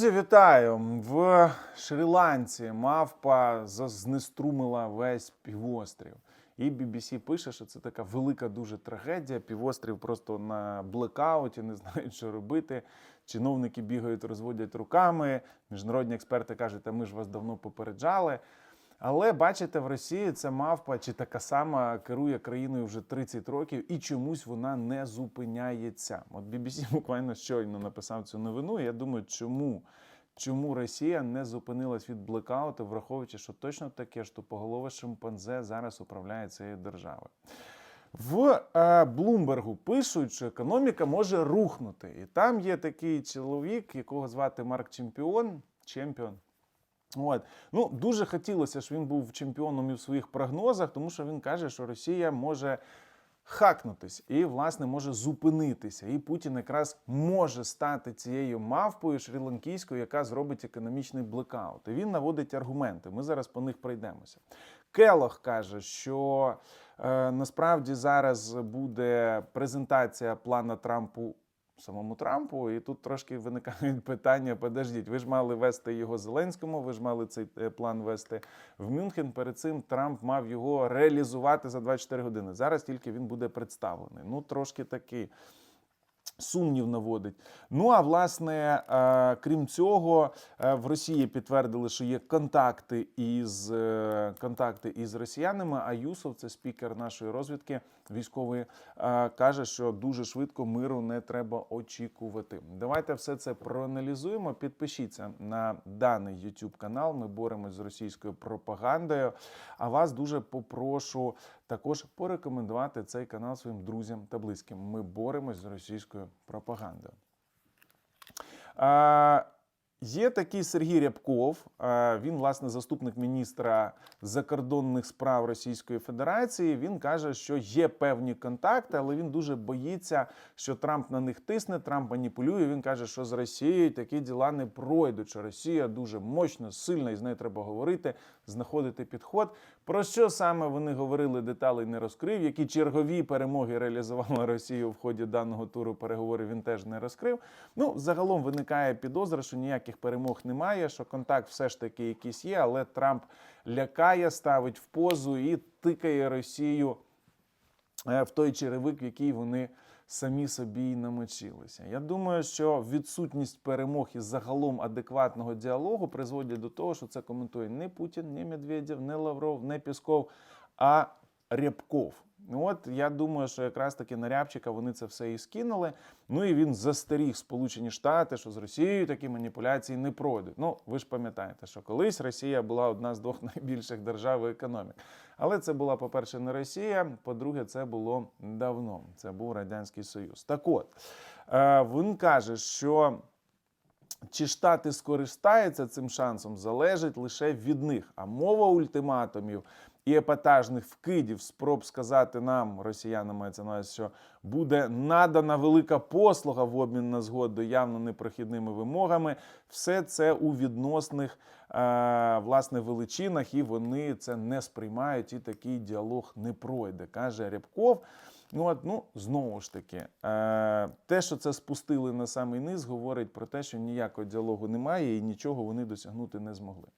Друзі, вітаю! В Шрі-Ланці мавпа знеструмила весь півострів. І BBC пише, що це така велика дуже трагедія. Півострів просто на блекауті, не знають, що робити. Чиновники бігають, розводять руками. Міжнародні експерти кажуть, а ми ж вас давно попереджали. Але бачите, в Росії ця мавпа чи така сама керує країною вже 30 років, і чомусь вона не зупиняється. От BBC буквально щойно написав цю новину. і Я думаю, чому? Чому Росія не зупинилась від блекауту, враховуючи, що точно таке ж тупоголове шимпанзе зараз управляє цією державою. В е, Блумбергу пишуть, що економіка може рухнути. І там є такий чоловік, якого звати Марк Чемпіон. Чемпіон. От. Ну, дуже хотілося, щоб він був чемпіоном і в своїх прогнозах, тому що він каже, що Росія може хакнутись і, власне, може зупинитися. І Путін якраз може стати цією мавпою шрі-ланкійською, яка зробить економічний блекаут. І він наводить аргументи. Ми зараз по них пройдемося. Келох каже, що е, насправді зараз буде презентація плана Трампу самому Трампу, і тут трошки виникають питання: подождіть, ви ж мали вести його Зеленському, ви ж мали цей е, план вести в Мюнхен. Перед цим Трамп мав його реалізувати за 24 години. Зараз тільки він буде представлений. Ну, трошки такий. Сумнів наводить. Ну а власне, е, крім цього, е, в Росії підтвердили, що є контакти із е, контакти із росіянами. А Юсов, це спікер нашої розвідки військової, каже, що дуже швидко миру не треба очікувати. Давайте все це проаналізуємо. Підпишіться на даний YouTube канал. Ми боремось з російською пропагандою. А вас дуже попрошу також порекомендувати цей канал своїм друзям та близьким. Ми боремось з російською пропагандою. А, Є такий Сергій Рябков. Він, власне, заступник міністра закордонних справ Російської Федерації. Він каже, що є певні контакти, але він дуже боїться, що Трамп на них тисне. Трамп маніпулює. Він каже, що з Росією такі діла не пройдуть. Що Росія дуже мощна, сильна, і з нею треба говорити, знаходити підход. Про що саме вони говорили, деталей не розкрив. Які чергові перемоги реалізувала Росія в ході даного туру переговорів, він теж не розкрив. Ну, загалом виникає підозра, що ніяких перемог немає, що контакт все ж таки якийсь є, але Трамп лякає, ставить в позу і тикає Росію е, в той черевик, в який вони самі собі й намочилися. Я думаю, що відсутність перемог і загалом адекватного діалогу призводять до того, що це коментує не Путін, не Медведєв, не Лавров, не Пісков, а Рябков. Ну, От я думаю, що якраз таки на Рябчика вони це все і скинули. Ну і він застеріг Сполучені Штати, що з Росією такі маніпуляції не пройдуть. Ну, ви ж пам'ятаєте, що колись Росія була одна з двох найбільших держав і економік. Але це була, по-перше, не Росія, по-друге, це було давно. Це був Радянський Союз. Так от, е, він каже, що чи штати скористаються цим шансом, залежить лише від них. А мова ультиматумів і епатажних вкидів, спроб сказати нам, росіянам мається на увазі, що буде надана велика послуга в обмін на згоду явно непрохідними вимогами. Все це у відносних е, власне величинах, і вони це не сприймають. І такий діалог не пройде, каже Рябков. Ну, от, ну знову ж таки, е, те, що це спустили на самий низ, говорить про те, що ніякого діалогу немає і нічого вони досягнути не змогли.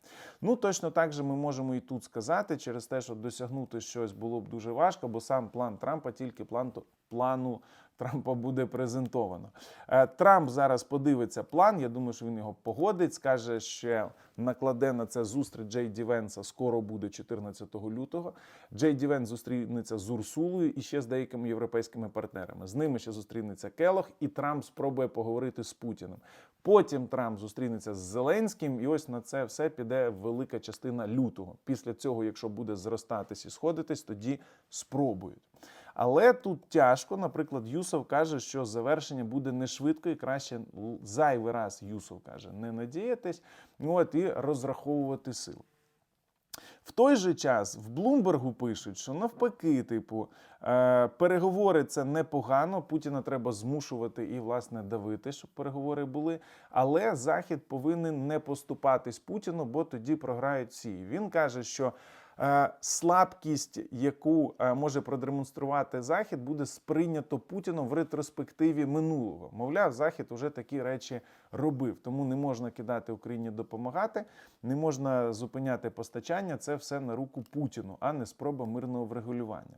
Ну, точно так же ми можемо і тут сказати, через те, що досягнути щось було б дуже важко, бо сам план Трампа тільки план плану Трампа буде презентовано. Е, Трамп зараз подивиться план. Я думаю, що він його погодить. Скаже, що накладе на це зустріч Джей Ді Венса скоро буде 14 лютого. Джей Ді Венс зустрінеться з Урсулою і ще з деякими європейськими партнерами. З ними ще зустрінеться Келох, і Трамп спробує поговорити з Путіним. Потім Трамп зустрінеться з Зеленським, і ось на це все піде велика частина лютого. Після цього, якщо буде зростатись і сходитись, тоді спробують. Але тут тяжко. Наприклад, Юсов каже, що завершення буде не швидко і краще зайвий раз Юсов каже, не надіятись, от і розраховувати сили. В той же час в Блумбергу пишуть, що навпаки, типу, е, переговори це непогано. Путіна треба змушувати і власне давити, щоб переговори були. Але Захід повинен не поступатись Путіну, бо тоді програють всі. Він каже, що слабкість, яку е, може продемонструвати Захід, буде сприйнято Путіном в ретроспективі минулого. Мовляв, Захід уже такі речі робив. Тому не можна кидати Україні допомагати, не можна зупиняти постачання. Це все на руку Путіну, а не спроба мирного врегулювання.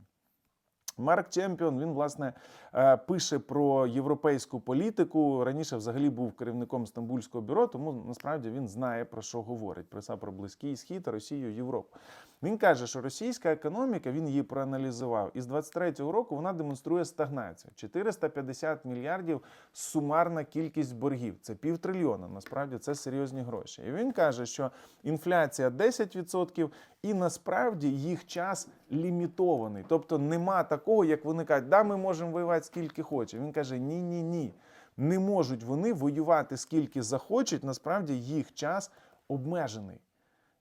Марк Чемпіон він власне е, пише про європейську політику. Раніше взагалі був керівником Стамбульського бюро, тому насправді він знає про що говорить про саме про близький схід, Росію, Європу. Він каже, що російська економіка він її проаналізував. І з 23-го року вона демонструє стагнацію: 450 мільярдів сумарна кількість боргів. Це півтрильйона. Насправді це серйозні гроші. І він каже, що інфляція 10%, і насправді їх час лімітований. Тобто нема такого, як вони кажуть, да, ми можемо воювати скільки хочемо. Він каже: ні, ні. Не можуть вони воювати скільки захочуть. Насправді їх час обмежений.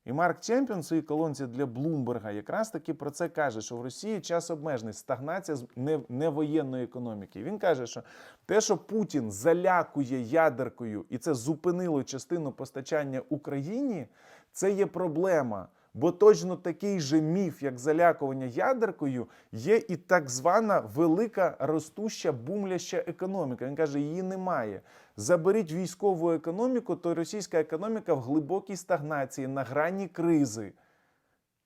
І Марк Чемпіон в своїй колонці для Блумберга якраз таки про це каже, що в Росії час обмежений, стагнація з не, не економіки. Він каже, що те, що Путін залякує ядеркою, і це зупинило частину постачання Україні, це є проблема. Бо точно такий же міф, як залякування ядеркою, є і так звана велика ростуща бумляща економіка. Він каже, її немає. Заберіть військову економіку, то російська економіка в глибокій стагнації, на грані кризи.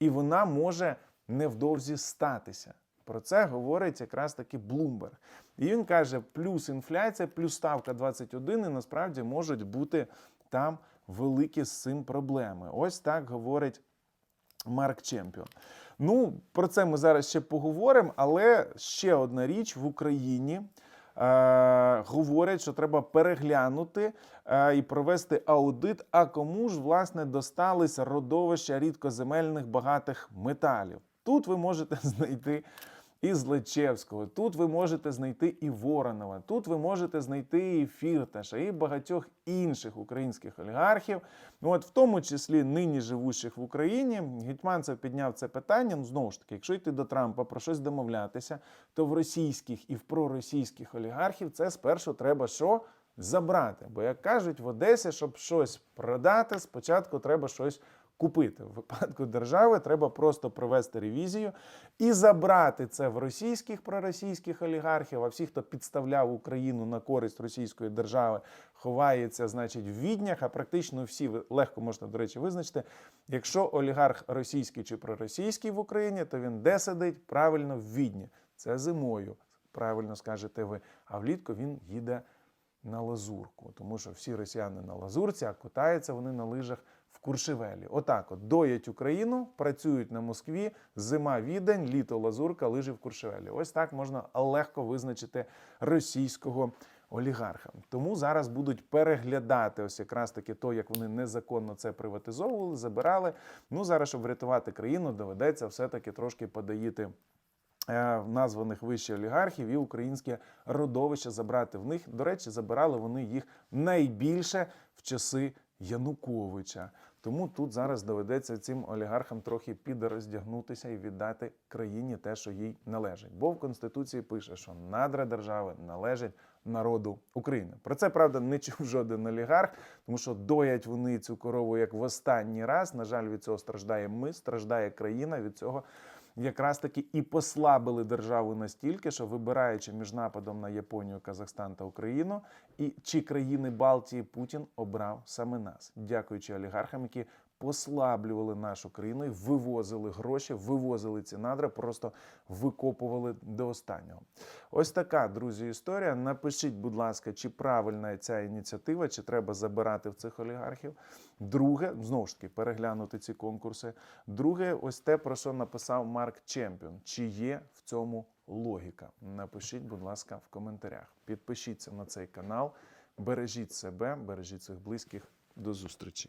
І вона може невдовзі статися. Про це говорить якраз таки Блумберг. І він каже: плюс інфляція, плюс ставка 21, і насправді можуть бути там великі з цим проблеми. Ось так говорить Марк Чемпіон. Ну, про це ми зараз ще поговоримо, але ще одна річ в Україні. Е, говорять, що треба переглянути е, і провести аудит. А кому ж власне достались родовища рідкоземельних багатих металів? Тут ви можете знайти і Злечевського, тут ви можете знайти і Воронова, тут ви можете знайти і Фірташа, і багатьох інших українських олігархів. От в тому числі нині живущих в Україні. Гетьманцев підняв це питання. Ну, знову ж таки, якщо йти до Трампа про щось домовлятися, то в російських і в проросійських олігархів це спершу треба що? Забрати. Бо, як кажуть, в Одесі, щоб щось продати, спочатку треба щось купити. В випадку держави треба просто провести ревізію і забрати це в російських проросійських олігархів. А всі, хто підставляв Україну на користь російської держави, ховається, значить, в віднях. А практично всі легко можна, до речі, визначити. Якщо олігарх російський чи проросійський в Україні, то він де сидить? Правильно в відні. Це зимою, правильно скажете ви. А влітку він їде на лазурку, тому що всі росіяни на лазурці, а катаються вони на лижах в Куршевелі. Отак от доять Україну, працюють на Москві, зима відень, літо лазурка, лижі в Куршевелі. Ось так можна легко визначити російського олігарха. Тому зараз будуть переглядати ось якраз таки то, як вони незаконно це приватизовували, забирали. Ну зараз, щоб врятувати країну, доведеться все-таки трошки подаїти. е, Названих вище олігархів і українське родовище забрати в них. До речі, забирали вони їх найбільше в часи Януковича. Тому тут зараз доведеться цим олігархам трохи підроздягнутися і віддати країні те, що їй належить. Бо в Конституції пише, що надра держави належать народу України. Про це правда не чув жоден олігарх, тому що доять вони цю корову як в останній раз. На жаль, від цього страждає ми, страждає країна. Від цього якраз таки і послабили державу настільки, що вибираючи між нападом на Японію, Казахстан та Україну, і чи країни Балтії Путін обрав саме нас, дякуючи олігархам, які послаблювали нашу країну, і вивозили гроші, вивозили ці надра, просто викопували до останнього. Ось така, друзі, історія. Напишіть, будь ласка, чи правильна ця ініціатива, чи треба забирати в цих олігархів. Друге, знову ж таки, переглянути ці конкурси. Друге, ось те, про що написав Марк Чемпіон. Чи є в цьому логіка? Напишіть, будь ласка, в коментарях. Підпишіться на цей канал, бережіть себе, бережіть своїх близьких. До зустрічі.